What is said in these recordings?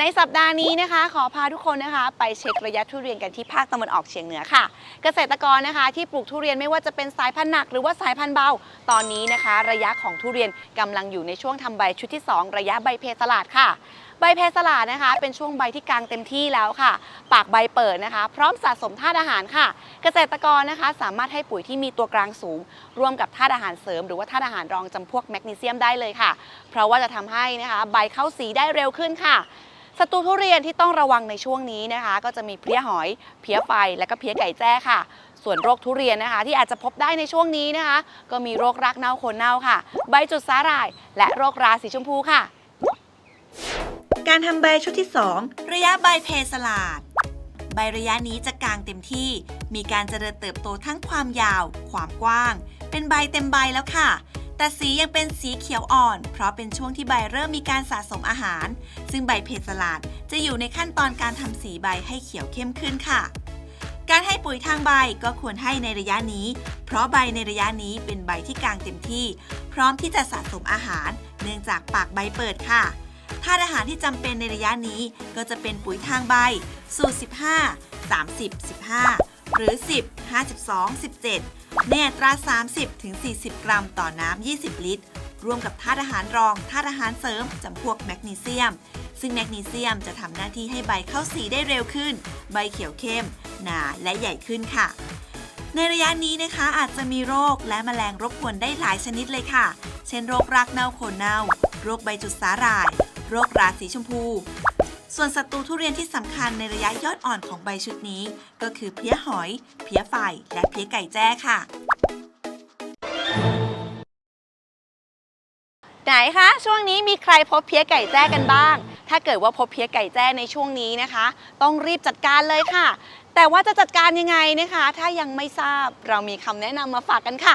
ในสัปดาห์นี้นะคะ ขอพาทุกคนนะคะ ไปเช็คระยะทุเรียนกันที่ภาคตะวันออกเฉียงเหนือค่ะ เกษตรกรนะคะ ที่ปลูกทุเรียนไม่ว่าจะเป็นสายพันธุ์หนักหรือว่าสายพันธุ์เบา ตอนนี้นะคะ ระยะของทุเรียนกำลังอยู่ในช่วงทำใบชุดที่ 2 ระยะใบเพสลาดค่ะใบเพสลาดนะคะ เป็นช่วงใบที่กลางเต็มที่แล้วค่ะ ปากใบเปิดนะคะ พร้อมสะสมธาตุอาหารค่ะ เกษตรกรนะคะ สามารถให้ปุ๋ยที่มีตัวกลางสูง ร่วมกับธาตุอาหารเสริม หรือว่าธาตุอาหารรองจำพวกแมกนีเซียมได้เลยค่ะ เพราะว่าจะทำให้นะคะ ใบเข้าสีได้เร็วขึ้นค่ะ ศัตรูทุเรียนที่ต้องระวังในช่วงนี้นะคะ ก็จะมีเพลี้ยหอย เพลี้ยไฟ และก็เพลี้ยไก่แจ้ค่ะ ส่วนโรคทุเรียนนะคะ ที่อาจจะพบได้ในช่วงนี้นะคะ ก็มีโรครากเน่าโคนเน่าค่ะ ใบจุดสาหร่าย และโรคราสีชมพูค่ะ การทำใบชุดที่ 2 ระยะใบเพสลาด ใบระยะนี้จะกลางเต็มที่ มีการเจริญเติบโตทั้งความยาว ความกว้าง เป็นใบเต็มใบแล้วค่ะ แต่สียังเป็นสีเขียวอ่อน เพราะเป็นช่วงที่ใบเริ่มมีการสะสมอาหาร ซึ่งใบเพสลาดจะอยู่ในขั้นตอนการทำสีใบให้เขียวเข้มขึ้นค่ะ การให้ปุ๋ยทางใบก็ควรให้ในระยะนี้ เพราะใบในระยะนี้เป็นใบที่กลางเต็มที่ พร้อมที่จะสะสมอาหาร เนื่องจากปากใบเปิดค่ะธาตุอาหารที่จำเป็นในระยะนี้ก็จะเป็นปุ๋ยทางใบ สูตร 15 30 15 หรือ 10 52 17 ในอัตรา 30ถึง40 กรัมต่อน้ำ 20 ลิตร รวมกับธาตุอาหารรองธาตุอาหารเสริมจำพวกแมกนีเซียม ซึ่งแมกนีเซียมจะทำหน้าที่ให้ใบเข้าสีได้เร็วขึ้น ใบเขียวเข้ม หนาและใหญ่ขึ้นค่ะ ในระยะนี้นะคะอาจจะมีโรคและแมลงรบกวนได้หลายชนิดเลยค่ะ เช่นโรครากเน่าโคนเน่า โรคใบจุดสาหร่าย โรคราสีชมพู ส่วนศัตรูทุเรียนที่สำคัญในระยะยอดอ่อนของใบชุดนี้ ก็คือเพลี้ยหอย เพลี้ยไฟ และเพลี้ยไก่แจ้ค่ะ ไหนคะ ช่วงนี้มีใครพบเพี้ยไก่แจ้กันบ้าง ถ้าเกิดว่าพบเพี้ยไก่แจ้ในช่วงนี้นะคะ ต้องรีบจัดการเลยค่ะ แต่ว่าจะจัดการยังไงนะคะ ถ้ายังไม่ทราบเรามีคำแนะนำมาฝากกันค่ะ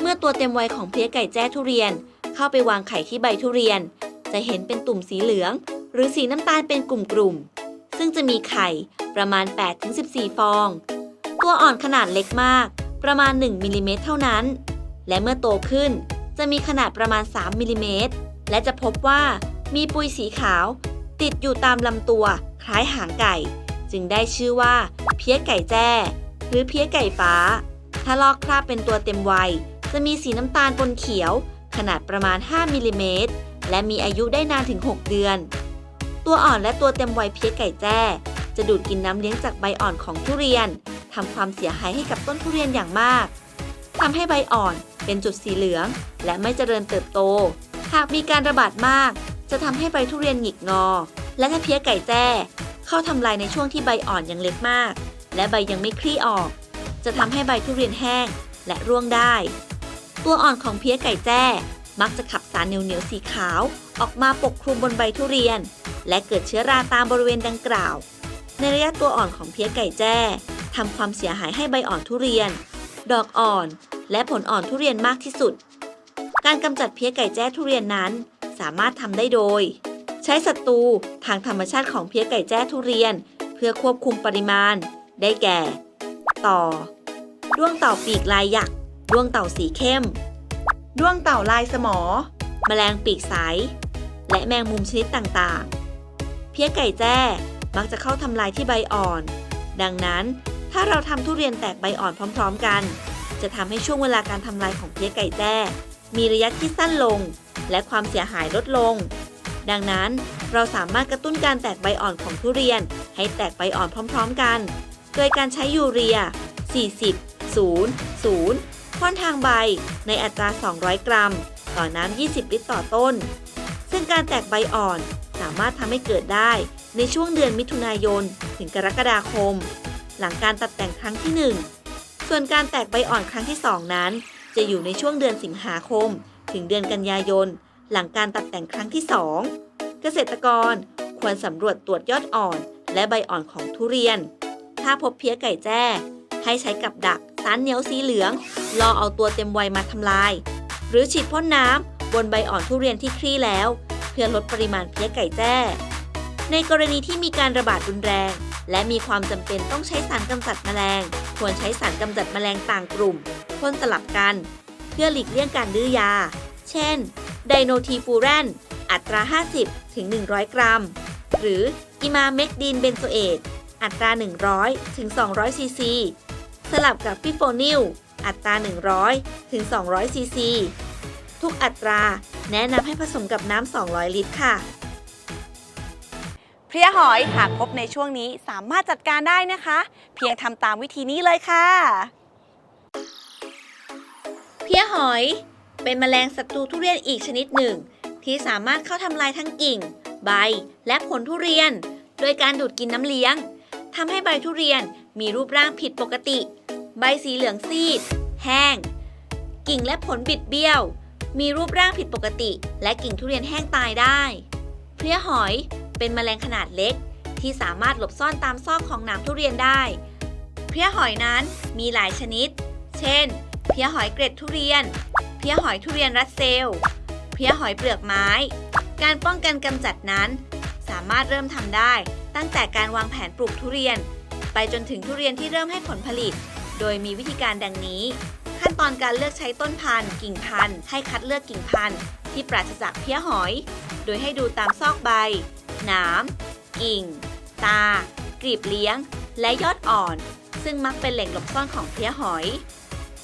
เมื่อตัวเต็มวัยของเพลี้ยไก่แจ้ทุเรียน เข้าไปวางไข่ที่ใบทุเรียน จะเห็นเป็นตุ่มสีเหลือง หรือสีน้ำตาลเป็นกลุ่มๆ ซึ่งจะมีไข่ประมาณ 8-14 ฟอง ตัวอ่อนขนาดเล็กมาก ประมาณ 1มิลลิเมตรเท่านั้น และเมื่อโตขึ้นจะมีขนาดประมาณ 3มิลลิเมตร และจะพบว่ามีปุยสีขาว ติดอยู่ตามลำตัวคล้ายหางไก่ จึงได้ชื่อว่า เพี้ยไก่แจ้ หรือเพี้ยไก่ฟ้า ถ้าลอกคราบเป็นตัวเต็มวัย จะมีสีน้ำตาลปนเขียว ขนาดประมาณ 5มิลลิเมตรและมีอายุได้นานถึง 6 เดือน ตัวอ่อนและตัวเต็มวัยเพี้ยไก่แจ้ จะดูดกินน้ำเลี้ยงจากใบอ่อนของทุเรียนทำความเสียหายให้กับต้นทุเรียนอย่างมากทำให้ใบอ่อนเป็นจุดสีเหลือง และไม่เจริญเติบโต หากมีการระบาดมาก จะทำให้ใบทุเรียนหงิกงอ และถ้าเพี้ยไก่แจ้ เข้าทำลายในช่วงที่ใบอ่อนยังเล็กมาก และใบยังไม่คลี่ออก จะทำให้ใบทุเรียนแห้งและร่วงได้ ตัวอ่อนของเพี้ยไก่แจ้ มักจะขับสารเหนียวๆสีขาว ออกมาปกคลุมบนใบทุเรียน และเกิดเชื้อราตามบริเวณดังกล่าว ในระยะตัวอ่อนของเพี้ยไก่แจ้ทำความเสียหายให้ใบอ่อนทุเรียน ดอกอ่อน และผลอ่อนทุเรียนมากที่สุด การกำจัดเพี้ยไก่แจ้ทุเรียนนั้น สามารถทำได้โดย ใช้ศัตรูทางธรรมชาติของเพี้ยไก่แจ้ทุเรียน เพื่อควบคุมปริมาณ ได้แก่ ต่อ ด้วงต่าปีกลายหยัก ด้วงเต่าสีเข้ม ด้วงเต่าลายสมอ แมลงปีกใส และแมงมุมชนิดต่างๆ เพี้ยไก่แจ้มักจะเข้าทำลายที่ใบอ่อน ดังนั้นถ้าเราทำทุเรียนแตกใบอ่อนพร้อม ๆ กัน จะทำให้ช่วงเวลาการทำลายของเพี้ยไก่แจ้ มีระยะที่สั้นลง และความเสียหายลดลง ดังนั้นเราสามารถกระตุ้นการแตกใบอ่อนของทุเรียน ให้แตกใบอ่อนพร้อม ๆ กัน โดยการใช้ยูเรีย 40 0 0 พ่นทางใบในอัตรา 200 กรัม ต่อน้ำ 20 ลิตรต่อต้น ซึ่งการแตกใบอ่อนสามารถทำให้เกิดได้ในช่วงเดือนมิถุนายน ถึงกรกฎาคม หลังการตัดแต่งครั้งที่ 1 ส่วนการแตกใบอ่อนครั้งที่ 2 นั้น จะอยู่ในช่วงเดือนสิงหาคม ถึงเดือนกันยายน หลังการตัดแต่งครั้งที่ 2 เกษตรกรควรสำรวจตรวจยอดอ่อน และใบอ่อนของทุเรียน ถ้าพบเพี้ยไก่แจ้ ให้ใช้กับดัก สารเหนียวสีเหลืองรอเอาตัวเต็มวัยมาทำลาย หรือฉีดพ่นน้ำบนใบอ่อนทุเรียนที่คลี่แล้ว เพื่อลดปริมาณเพี้ยไก่แจ้ ในกรณีที่มีการระบาดรุนแรง และมีความจำเป็นต้องใช้สารกำจัดแมลง ควรใช้สารกำจัดแมลงต่างกลุ่มพ่นสลับกัน เพื่อหลีกเลี่ยงการดื้อยา เช่น ไดโนทีฟูแรนอัตรา 50 ถึง 100 กรัม หรืออิมาเมกดีนเบนโซเอตอัตรา 100 ถึง 200 ซีซี สลับกับฟิโฟนิลอัตรา 100 ถึง 200 ซีซี ทุกอัตราแนะนำให้ผสมกับน้ำ 200 ลิตรค่ะ เพลี้ยหอยหากพบในช่วงนี้สามารถจัดการได้นะคะ เพียงทำตามวิธีนี้เลยค่ะ เพี้ยหอยเป็นแมลงศัตรูทุเรียนอีกชนิดหนึ่ง ที่สามารถเข้าทำลายทั้งกิ่ง ใบและผลทุเรียน โดยการดูดกินน้ำเลี้ยงทำให้ใบทุเรียนมีรูปร่างผิดปกติ ใบสีเหลืองซีด แห้ง กิ่งและผลบิดเบี้ยว มีรูปร่างผิดปกติ และกิ่งทุเรียนแห้งตายได้ เพลี้ยหอยเป็นแมลงขนาดเล็ก ที่สามารถหลบซ่อนตามซอกของหนามทุเรียนได้ เพลี้ยหอยนั้นมีหลายชนิด เช่น เพลี้ยหอยเกร็ดทุเรียน เพลี้ยหอยทุเรียนรัสเซล เพลี้ยหอยเปลือกไม้ การป้องกันกำจัดนั้น สามารถเริ่มทำได้ตั้งแต่การวางแผนปลูกทุเรียน ไปจนถึงทุเรียนที่เริ่มให้ผลผลิต โดยมีวิธีการดังนี้ ขั้นตอนการเลือกใช้ต้นพันธุ์ กิ่งพันธุ์ให้คัดเลือกกิ่งพันธุ์ที่ปราศจากเพี้ยหอย โดยให้ดูตามซอกใบ หนาม กิ่ง ตา กลีบเลี้ยง และยอดอ่อน ซึ่งมักเป็นแหล่งหลบซ่อนของเพี้ยหอย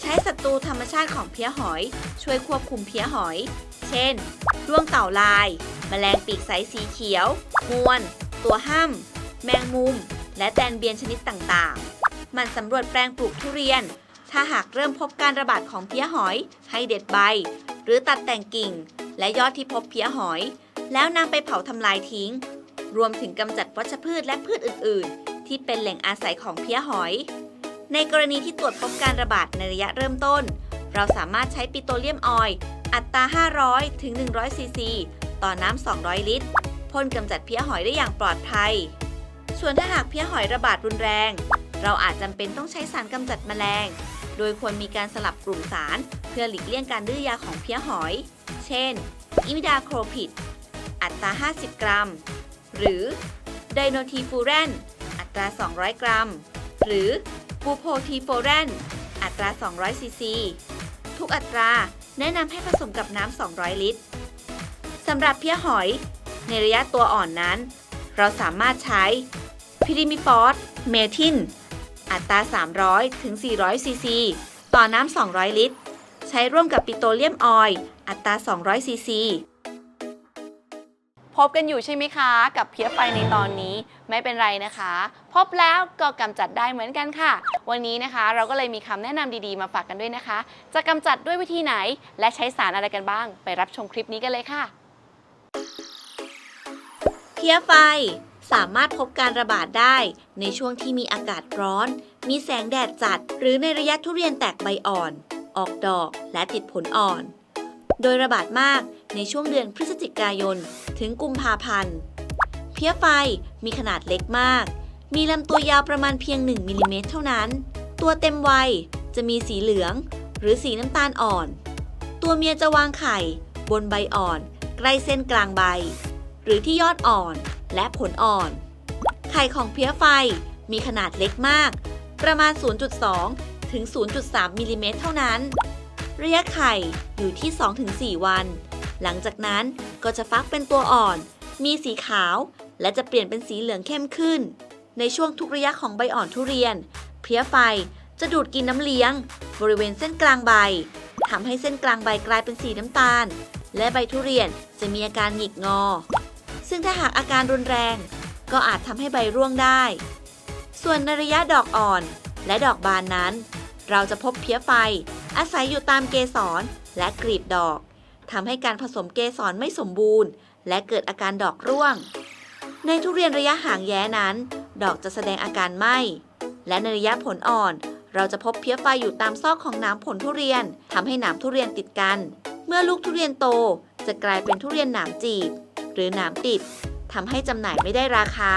ใช้ศัตรูธรรมชาติของเพี้ยหอย ช่วยควบคุมเพี้ยหอย เช่นด้วงเต่าลาย แมลงปีกใสสีเขียว งวน ตัวห้ำแมงมุม และแตนเบียนชนิดต่างๆ มันสำรวจแปลงปลูกทุเรียน ถ้าหากเริ่มพบการระบาดของเพี้ยหอย ให้เด็ดใบ หรือตัดแต่งกิ่ง และยอดที่พบเพี้ยหอย แล้วนำไปเผาทำลายทิ้ง รวมถึงกำจัดวัชพืชและพืชอื่น ๆ ที่เป็นแหล่งอาศัยของเพี้ยหอย ในกรณีที่ตรวจพบการระบาดในระยะเริ่มต้น เราสามารถใช้ปิโตรเลียมออยล์อัตรา 500 ถึง 100 ซีซี ต่อน้ำ 200 ลิตร พ่นกำจัดเพี้ยหอยได้อย่างปลอดภัย ส่วนถ้าหากเพี้ยหอยระบาดรุนแรง เราอาจจำเป็นต้องใช้สารกำจัดแมลง โดยควรมีการสลับกลุ่มสาร เพื่อหลีกเลี่ยงการดื้อยาของเพี้ยหอย เช่น อิมิดาโครพิด อัตรา 50 กรัม หรือไดโนทีฟูแรน อัตรา 200 กรัม หรือบูโพทีโฟแรน อัตรา 200 ซีซี ทุกอัตราแนะนำให้ผสมกับน้ำ 200 ลิตรสำหรับเพี้ยหอย ในระยะตัวอ่อนนั้น เราสามารถใช้พิริมิฟอสเมทิน อัตรา 300 ถึง 400 ซีซี ต่อน้ำ 200 ลิตร ใช้ร่วมกับปิโตรเลียมออยล์อัตรา 200 ซีซีพบกันอยู่ใช่ไหมคะ กับเพี้ยไฟในตอนนี้ไม่เป็นไรนะคะ พบแล้วก็กำจัดได้เหมือนกันค่ะ วันนี้นะคะเราก็เลยมีคำแนะนำดีๆมาฝากกันด้วยนะคะ จะกำจัดด้วยวิธีไหน และใช้สารอะไรกันบ้าง ไปรับชมคลิปนี้กันเลยค่ะ เพี้ยไฟ สามารถพบการระบาดได้ ในช่วงที่มีอากาศร้อน มีแสงแดดจัด หรือในระยะทุเรียนแตกใบอ่อน ออกดอกและติดผลอ่อน โดยระบาดมากในช่วงเดือนพฤศจิกายน ถึงกุมภาพันธ์ เพี้ยไฟมีขนาดเล็กมาก มีลำตัวยาวประมาณเพียง 1มิลลิเมตรเท่านั้น ตัวเต็มวัยจะมีสีเหลือง หรือสีน้ำตาลอ่อน ตัวเมียจะวางไข่ บนใบอ่อน ใกล้เส้นกลางใบ หรือที่ยอดอ่อน และผลอ่อน ไข่ของเพี้ยไฟมีขนาดเล็กมาก ประมาณ 0.2 ถึง 0.3 มิลลิเมตรเท่านั้น ระยะไข่อยู่ที่ 2-4 วัน หลังจากนั้นก็จะฟักเป็นตัวอ่อน มีสีขาว และจะเปลี่ยนเป็นสีเหลืองเข้มขึ้น ในช่วงทุกระยะของใบอ่อนทุเรียน เพี้ยไฟจะดูดกินน้ำเลี้ยง บริเวณเส้นกลางใบทำให้เส้นกลางใบกลายเป็นสีน้ำตาล และใบทุเรียนจะมีอาการหงิกงอ ซึ่งถ้าหากอาการรุนแรง ก็อาจทำให้ใบร่วงได้ ส่วนในระยะดอกอ่อนและดอกบานนั้น เราจะพบเพี้ยไฟ อาศัยอยู่ตามเกสรและกลีบดอกทำให้การผสมเกสรไม่สมบูรณ์ และเกิดอาการดอกร่วง ในทุเรียนระยะห่างแย้นั้น ดอกจะแสดงอาการไหม้และในระยะผลอ่อนเราจะพบเพี้ยไฟอยู่ตามซอกของหน้ำผลทุเรียนทำให้หนามทุเรียนติดกัน เมื่อลูกทุเรียนโตจะกลายเป็นทุเรียนหนามจีบ หรือหนามติดทำให้จำหน่ายไม่ได้ราคา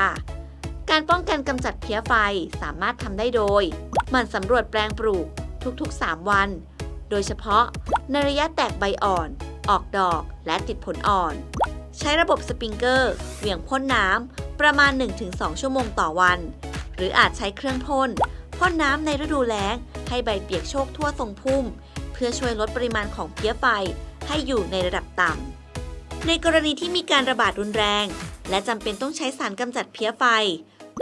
การป้องกันกำจัดเพี้ยไฟสามารถทำได้โดยหมั่นสำรวจแปลงปลูกทุกๆ 3 วัน โดยเฉพาะในระยะแตกใบอ่อน ออกดอกและติดผลอ่อน ใช้ระบบสปริงเกอร์ เหวี่ยงพ่นน้ำประมาณ 1-2 ชั่วโมงต่อวัน หรืออาจใช้เครื่องพ่นพ่นน้ำในฤดูแล้ง ให้ใบเปียกโชกทั่วทรงพุ่ม เพื่อช่วยลดปริมาณของเพี้ยไฟให้อยู่ในระดับต่ำ ในกรณีที่มีการระบาดรุนแรง และจำเป็นต้องใช้สารกำจัดเพี้ยไฟ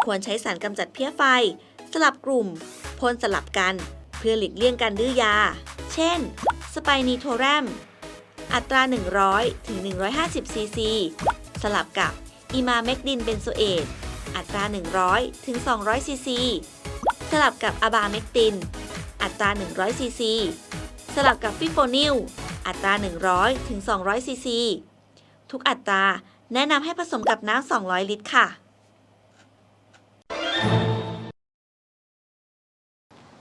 ควรใช้สารกำจัดเพี้ยไฟ สลับกลุ่มพ่นสลับกัน เพื่อหลีกเลี่ยงการดื้อยา เช่น สไปนีโทแรม อัตรา 100 ถึง 150 ซีซี สลับกับอิมาเมกดินเบนโซเอตอัตรา 100 ถึง 200 ซีซี สลับกับอะบาเมกติน อัตรา 100 ซีซี สลับกับฟิโฟนิล อัตรา 100 ถึง 200 ซีซี ทุกอัตรา แนะนำให้ผสมกับน้ำ 200 ลิตรค่ะ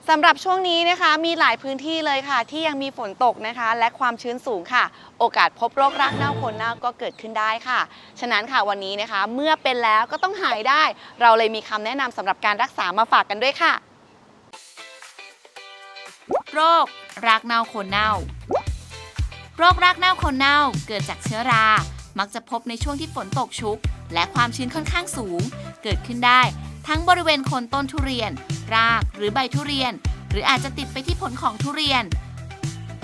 สำหรับช่วงนี้นะคะ มีหลายพื้นที่เลยค่ะ ที่ยังมีฝนตกนะคะ และความชื้นสูงค่ะ โอกาสพบโรครากเน่าโคนเน่าก็เกิดขึ้นได้ค่ะ ฉะนั้นค่ะวันนี้นะคะ เมื่อเป็นแล้วก็ต้องหายได้ เราเลยมีคำแนะนำสำหรับการรักษามาฝากกันด้วยค่ะ โรครากเน่าโคนเน่า โรครากเน่าโคนเน่าเกิดจากเชื้อรา มักจะพบในช่วงที่ฝนตกชุก และความชื้นค่อนข้างสูง เกิดขึ้นได้ ทั้งบริเวณโคนต้นทุเรียน รากหรือใบทุเรียน หรืออาจจะติดไปที่ผลของทุเรียน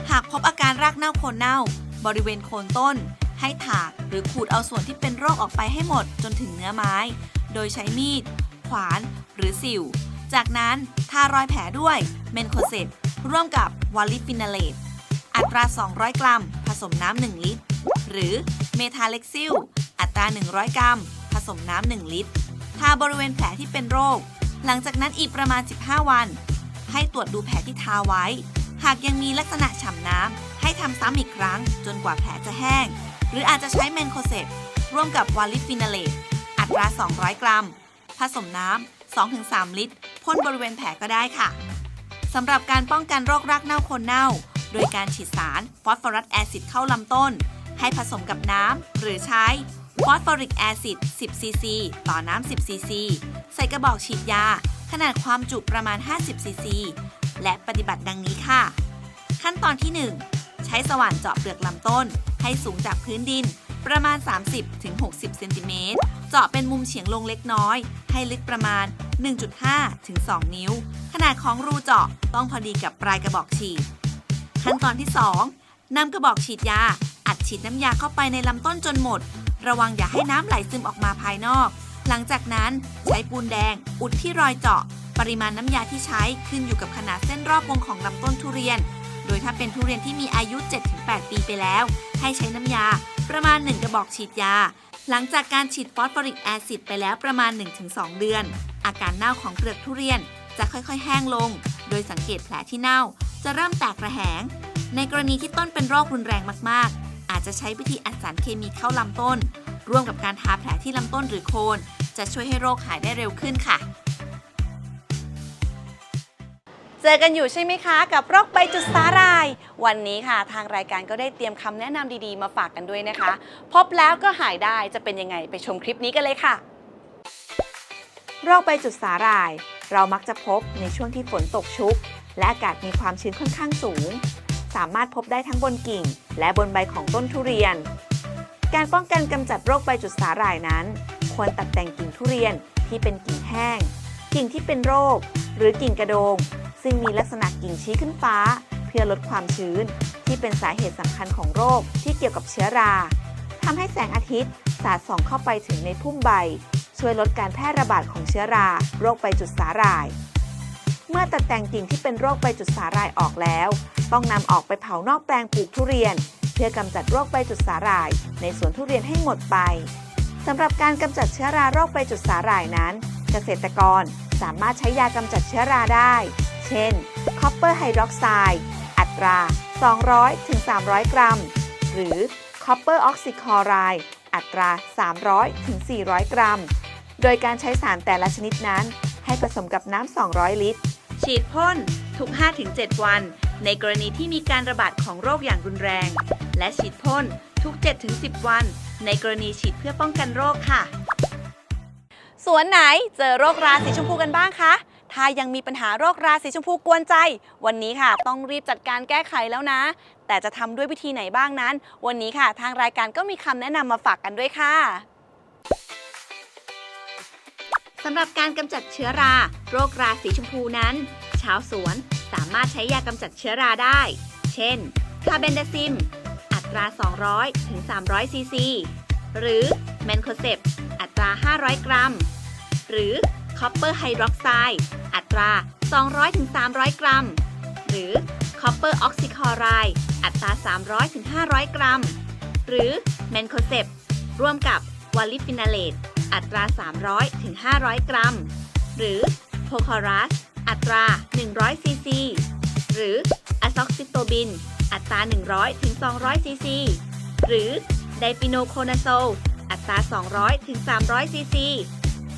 หากพบอาการรากเน่าโคนเน่า บริเวณโคนต้น ให้ถากหรือขูดเอาส่วนที่เป็นโรคออกไปให้หมดจนถึงเนื้อไม้ โดยใช้มีด ขวาน หรือสิว จากนั้นทารอยแผลด้วยเมนโคเซตร่วมกับวอลลิฟินาเลตอัตรา 200 กรัม ผสมน้ำ 1 ลิตร หรือเมทาเล็กซิล อัตรา 100 กรัม ผสมน้ำ 1 ลิตร ทาบริเวณแผลที่เป็นโรค หลังจากนั้นอีกประมาณ 15 วัน ให้ตรวจดูแผลที่ทาไว้ หากยังมีลักษณะฉ่ำน้ำ ให้ทำซ้ำอีกครั้ง จนกว่าแผลจะแห้ง หรืออาจจะใช้เมนโคเซตร่วมกับวาลิฟินาเลตอัตรา 200 กรัม ผสมน้ำ 2-3 ลิตรพ่นบริเวณแผลก็ได้ค่ะสำหรับการป้องกันโรครากเน่าคนเน่า โดยการฉีดสารฟอสฟอรัสแอซิดเข้าลำต้น ให้ผสมกับน้ำหรือใช้ฟอสฟอริกแอซิด 10 ซีซี ต่อน้ำ 10 ซีซี ใส่กระบอกฉีดยา ขนาดความจุประมาณ 50 ซีซี และปฏิบัติดังนี้ค่ะ ขั้นตอนที่ 1 ใช้สว่านเจาะเปลือกลำต้น ให้สูงจากพื้นดิน ประมาณ 30-60 เซนติเมตร เจาะเป็นมุมเฉียงลงเล็กน้อย ให้ลึกประมาณ 1.5 ถึง 2 นิ้ว ขนาดของรูเจาะต้องพอดีกับปลายกระบอกฉีด ขั้นตอนที่ 2นำกระบอกฉีดยา ฉีดน้ำยาเข้าไปในลำต้นจนหมด ระวังอย่าให้น้ำไหลซึมออกมาภายนอก หลังจากนั้นใช้ปูนแดง อุดที่รอยเจาะ ปริมาณน้ำยาที่ใช้ขึ้นอยู่กับขนาดเส้นรอบวงของลำต้นทุเรียน โดยถ้าเป็นทุเรียนที่มีอายุ 7-8 ปีไปแล้ว ให้ใช้น้ำยา ประมาณ 1 กระบอกฉีดยา หลังจากการฉีดฟอสฟอริกแอซิดไปแล้วประมาณ 1-2 เดือน อาการเน่าของเปลือกทุเรียนจะค่อยๆ แห้งลง โดยสังเกตแผลที่เน่า จะเริ่มแตกระแหง ในกรณีที่ต้นเป็นโรครุนแรงมากๆ อาจจะใช้วิธีอัดสารเคมีเข้าลำต้น ร่วมกับการทาแผลที่ลำต้นหรือโคน จะช่วยให้โรคหายได้เร็วขึ้นค่ะ เจอกันอยู่ใช่ไหมคะ กับโรคใบจุดสาหร่าย วันนี้ค่ะ ทางรายการก็ได้เตรียมคำแนะนำดีๆ มาฝากกันด้วยนะคะ พบแล้วก็หายได้จะเป็นยังไงไปชมคลิปนี้กันเลยค่ะ โรคใบจุดสาหร่าย เรามักจะพบในช่วงที่ฝนตกชุก และอากาศมีความชื้นค่อนข้างสูง สามารถพบได้ทั้งบนกิ่ง และบนใบของต้นทุเรียน การป้องกันกำจัดโรคใบจุดสาหร่ายนั้น ควรตัดแต่งกิ่งทุเรียนที่เป็นกิ่งแห้ง กิ่งที่เป็นโรค หรือกิ่งกระโดง ซึ่งมีลักษณะกิ่งชี้ขึ้นฟ้า เพื่อลดความชื้น ที่เป็นสาเหตุสำคัญของโรคที่เกี่ยวกับเชื้อราทำให้แสงอาทิตย์สาดส่องเข้าไปถึงในพุ่มใบ ช่วยลดการแพร่ระบาดของเชื้อรา โรคใบจุดสาหร่าย เมื่อตัดแต่งกิ่งที่เป็นโรคใบจุดสาหร่ายออกแล้ว ต้องนำออกไปเผานอกแปลงปลูกทุเรียน เพื่อกำจัดโรคใบจุดสาหร่าย ในสวนทุเรียนให้หมดไปสำหรับการกำจัดเชื้อราโรคใบจุดสาหร่ายนั้น เกษตรกรสามารถใช้ยากำจัดเชื้อราได้ เช่น คอปเปอร์ไฮดรอกไซด์อัตรา 200-300 กรัม หรือคอปเปอร์ออกซิคอไรด์อัตรา 300-400 กรัม โดยการใช้สารแต่ละชนิดนั้น ให้ผสมกับน้ำ 200 ลิตร ฉีดพ่นทุก 5-7 วัน ในกรณีที่มีการระบาดของโรคอย่างรุนแรง และฉีดพ่นทุก 7-10 วัน ในกรณีฉีดเพื่อป้องกันโรคค่ะ สวนไหนเจอโรคราสีชมพูกันบ้างคะถ้ายังมีปัญหาโรคราสีชมพูกวนใจ วันนี้ค่ะ ต้องรีบจัดการแก้ไขแล้วนะ แต่จะทำด้วยวิธีไหนบ้างนั้น วันนี้ค่ะ ทางรายการก็มีคำแนะนำมาฝากกันด้วยค่ะสำหรับการกำจัดเชื้อรา โรคราสีชมพูนั้น ชาวสวน สามารถใช้ยากำจัดเชื้อราได้ เช่นคาเบนเดซิม อัตรา 200 ถึง 300 ซีซี หรือแมนโคเซปอัตรา 500 กรัม หรือคอปเปอร์ไฮดรอกไซด์อัตรา 200 ถึง 300 กรัม หรือคอปเปอร์ออกซิคอไรด์อัตรา 300 ถึง 500 กรัม หรือแมนโคเซปร่วมกับวอลลิฟินาเลตอัตรา 300 ถึง 500 กรัม หรือโพคอรัส อัตรา 100 ซีซี หรืออะซ็อกซิโตบิน อัตรา 100 ถึง 200 ซีซี หรือไดฟิโนโคนาโซล อัตรา 200 ถึง 300 ซีซี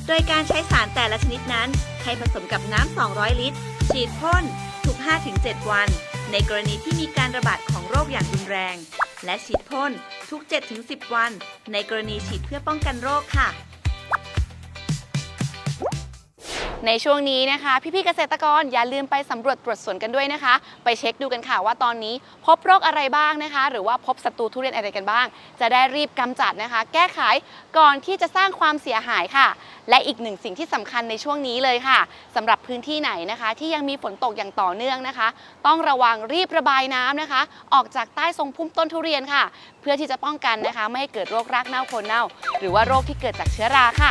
โดยการใช้สารแต่ละชนิดนั้น ให้ผสมกับน้ำ 200 ลิตร ฉีดพ่นทุก 5-7 วัน ในกรณีที่มีการระบาดของโรคอย่างรุนแรง และฉีดพ่นทุก 7-10 วัน ในกรณีฉีดเพื่อป้องกันโรคค่ะ ในช่วงนี้นะคะ พี่ๆเกษตรกรอย่าลืมไปสำรวจตรวจสวนกันด้วยนะคะ ไปเช็คดูกันค่ะว่าตอนนี้พบโรคอะไรบ้างนะคะ หรือว่าพบศัตรูทุเรียนอะไรกันบ้าง จะได้รีบกำจัดนะคะ แก้ไขก่อนที่จะสร้างความเสียหายค่ะ และอีกหนึ่งสิ่งที่สำคัญในช่วงนี้เลยค่ะสำหรับพื้นที่ไหนนะคะ ที่ยังมีฝนตกอย่างต่อเนื่องนะคะ ต้องระวังรีบระบายน้ำนะคะ ออกจากใต้ทรงพุ่มต้นทุเรียนค่ะ เพื่อที่จะป้องกันนะคะ ไม่ให้เกิดโรครากเน่าโคนเน่า หรือว่าโรคที่เกิดจากเชื้อราค่ะ